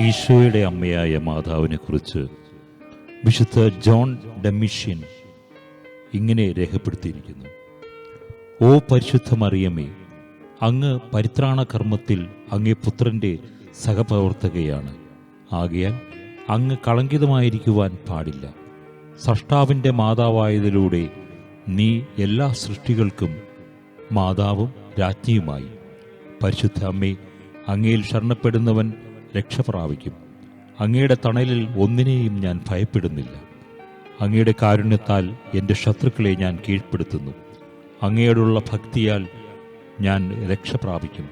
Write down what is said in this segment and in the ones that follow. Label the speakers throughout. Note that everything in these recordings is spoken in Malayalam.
Speaker 1: ഈശോയുടെ അമ്മയായ മാതാവിനെ കുറിച്ച് വിശുദ്ധ ജോൺ ഡെമിഷ്യൻ ഇങ്ങനെ രേഖപ്പെടുത്തിയിരിക്കുന്നു. ഓ പരിശുദ്ധ മറിയമ്മേ അങ്ങ് പരിത്രാണ കർമ്മത്തിൽ അങ്ങേ പുത്രന്റെ സഹപ്രവർത്തകയാണ്. ആകയാൽ അങ്ങ് കളങ്കിതമായിരിക്കുവാൻ പാടില്ല. സൃഷ്ടാവിന്റെ മാതാവായതിലൂടെ നീ എല്ലാ സൃഷ്ടികൾക്കും മാതാവും രാജ്ഞിയുമായി. പരിശുദ്ധ അമ്മേ അങ്ങയിൽ ശരണപ്പെടുന്നവൻ രക്ഷ പ്രാപിക്കും അങ്ങയുടെ തണലിൽ ഒന്നിനെയും ഞാൻ ഭയപ്പെടുന്നില്ല. അങ്ങയുടെ കാരുണ്യത്താൽ എന്റെ ശത്രുക്കളെ ഞാൻ കീഴ്പ്പെടുത്തുന്നു. അങ്ങയോടുള്ള ഭക്തിയാൽ ഞാൻ രക്ഷ പ്രാപിക്കും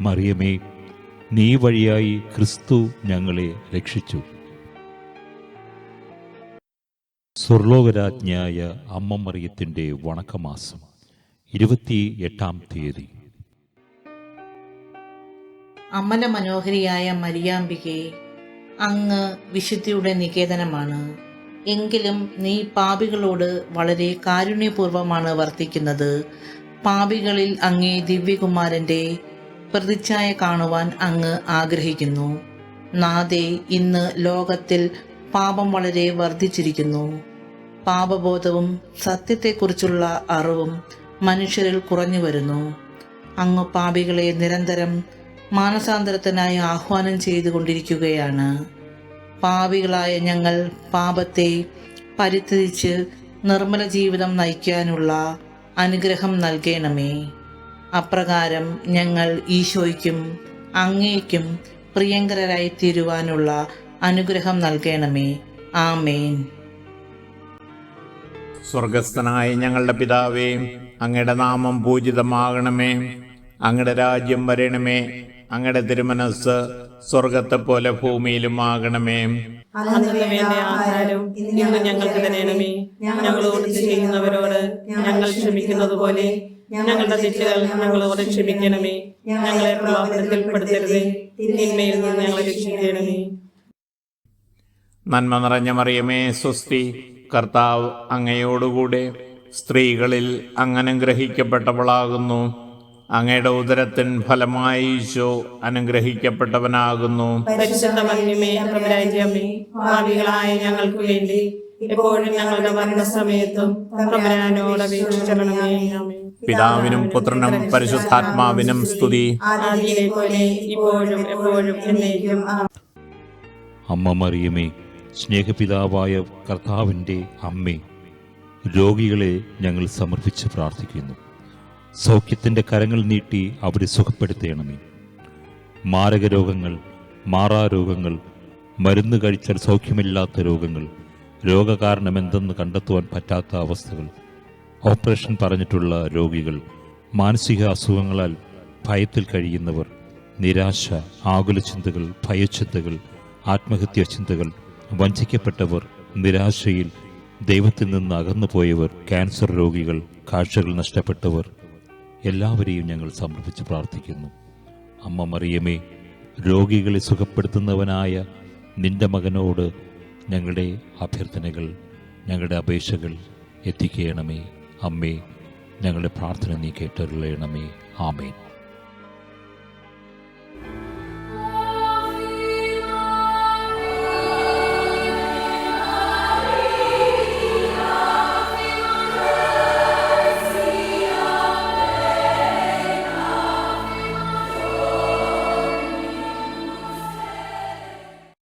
Speaker 1: മറിയമേ നീ വഴിയായി ക്രിസ്തു ഞങ്ങളെ രക്ഷിച്ചു. സ്വർലോകരാജ്ഞിയായ അമ്മ മറിയത്തിന്റെ വണക്കമാസം ഇരുപത്തി എട്ടാം തീയതി.
Speaker 2: അമല മനോഹരിയായ മരിയാമ്പികെ അങ്ങ് വിശുദ്ധിയുടെ നികേതനമാണ്. എങ്കിലും നീ പാപികളോട് വളരെ കാരുണ്യപൂർവമാണ് വർത്തിക്കുന്നത്. പാപികളിൽ അങ്ങേ ദിവ്യകുമാരന്റെ പ്രതിച്ഛായ കാണുവാൻ അങ്ങ് ആഗ്രഹിക്കുന്നു. നാദേ ഇന്ന് ലോകത്തിൽ പാപം വളരെ വർദ്ധിച്ചിരിക്കുന്നു. പാപബോധവും സത്യത്തെക്കുറിച്ചുള്ള അറിവും മനുഷ്യരിൽ കുറഞ്ഞു വരുന്നു. അങ്ങ് പാപികളെ നിരന്തരം മാനസാന്തരത്തിനായി ആഹ്വാനം ചെയ്തുകൊണ്ടിരിക്കുകയാണ്. പാവികളായ ഞങ്ങൾ പാപത്തെ പരിത്യജിച്ച് നിർമ്മല ജീവിതം നയിക്കാനുള്ള അനുഗ്രഹം നൽകണമേ. അപ്രകാരം ഞങ്ങൾ ഈശോയ്ക്കും അങ്ങേക്കും പ്രിയങ്കരായി തീരുവാനുള്ള അനുഗ്രഹം നൽകണമേ. ആമേൻ.
Speaker 3: സ്വർഗസ്ഥനായ ഞങ്ങളുടെ പിതാവേ അങ്ങയുടെ നാമം പൂജിതമാകണമേ. അങ്ങയുടെ രാജ്യം വരണമേ. അങ്ങയുടെ തിരുമനസ് സ്വർഗത്തെ പോലെ ഭൂമിയിലും ആകണമേ
Speaker 4: ഇന്ന് ഞങ്ങൾക്ക് തരണമേ. ഞങ്ങളോട് ചെയ്യുന്നവരോട് ഞങ്ങൾ ക്ഷമിക്കുന്നത് പോലെ ഞങ്ങളുടെ തെറ്റുകൾ ഞങ്ങളോട് ക്ഷമിക്കണമേ. ഞങ്ങളെ പ്രലോഭനത്തിൽപ്പെടുത്തരുതേ തിന്മയിൽ നിന്ന് ഞങ്ങളെ രക്ഷിക്കണമേ.
Speaker 3: നന്മ നിറഞ്ഞ മറിയമേ സ്വസ്തി കർത്താവ് അങ്ങയോടുകൂടെ സ്ത്രീകളിൽ അങ്ങനെ ഗ്രഹിക്കപ്പെട്ടവളാകുന്നു അങ്ങയുടെ ഉദരത്തിൻ ഫലമായി ഈശോ അനുഗ്രഹിക്കപ്പെട്ടവനാകുന്നു.
Speaker 4: ഭാവികളായ ഞങ്ങൾക്ക് വേണ്ടി ഇപ്പോഴും ഞങ്ങളുടെ മരണസമയത്തും പ്രഭരാനോട് അപേക്ഷിച്ചണമേ
Speaker 3: പിതാവിനും പുത്രനും പരിശുദ്ധാത്മാവിനും സ്തുതി.
Speaker 4: ഇപ്പോഴും എപ്പോഴും എന്നേക്കും.
Speaker 1: അമ്മ മറിയമേ സ്നേഹപിതാവായ കർത്താവിന്റെ അമ്മേ രോഗികളെ ഞങ്ങൾ സമർപ്പിച്ച് പ്രാർത്ഥിക്കുന്നു. സൗഖ്യത്തിന്റെ കരങ്ങൾ നീട്ടി അവരെ സുഖപ്പെടുത്തേണമേ. മാരക രോഗങ്ങൾ മാറാരോഗങ്ങൾ മരുന്ന് കഴിച്ചാൽ സൗഖ്യമില്ലാത്ത രോഗങ്ങൾ രോഗകാരണം എന്തെന്ന് കണ്ടെത്തുവാൻ പറ്റാത്ത അവസ്ഥകൾ ഓപ്പറേഷൻ പറഞ്ഞിട്ടുള്ള രോഗികൾ മാനസിക അസുഖങ്ങളാൽ ഭയത്തിൽ കഴിയുന്നവർ നിരാശ ആകുല ചിന്തകൾ ഭയചിന്തകൾ ആത്മഹത്യാ ചിന്തകൾ വഞ്ചിക്കപ്പെട്ടവർ നിരാശയിൽ ദൈവത്തിൽ നിന്ന് അകന്നുപോയവർ ക്യാൻസർ രോഗികൾ കാഴ്ചകൾ നഷ്ടപ്പെട്ടവർ എല്ലാവരെയും ഞങ്ങൾ സമർപ്പിച്ച് പ്രാർത്ഥിക്കുന്നു. അമ്മ മറിയമേ രോഗികളെ സുഖപ്പെടുത്തുന്നവനായ നിന്റെ മകനോട് ഞങ്ങളുടെ അഭ്യർത്ഥനകൾ ഞങ്ങളുടെ അപേക്ഷകൾ എത്തിക്കണമേ. അമ്മേ ഞങ്ങളുടെ പ്രാർത്ഥന നീ കേട്ടറിയണമേ ആമേൻ.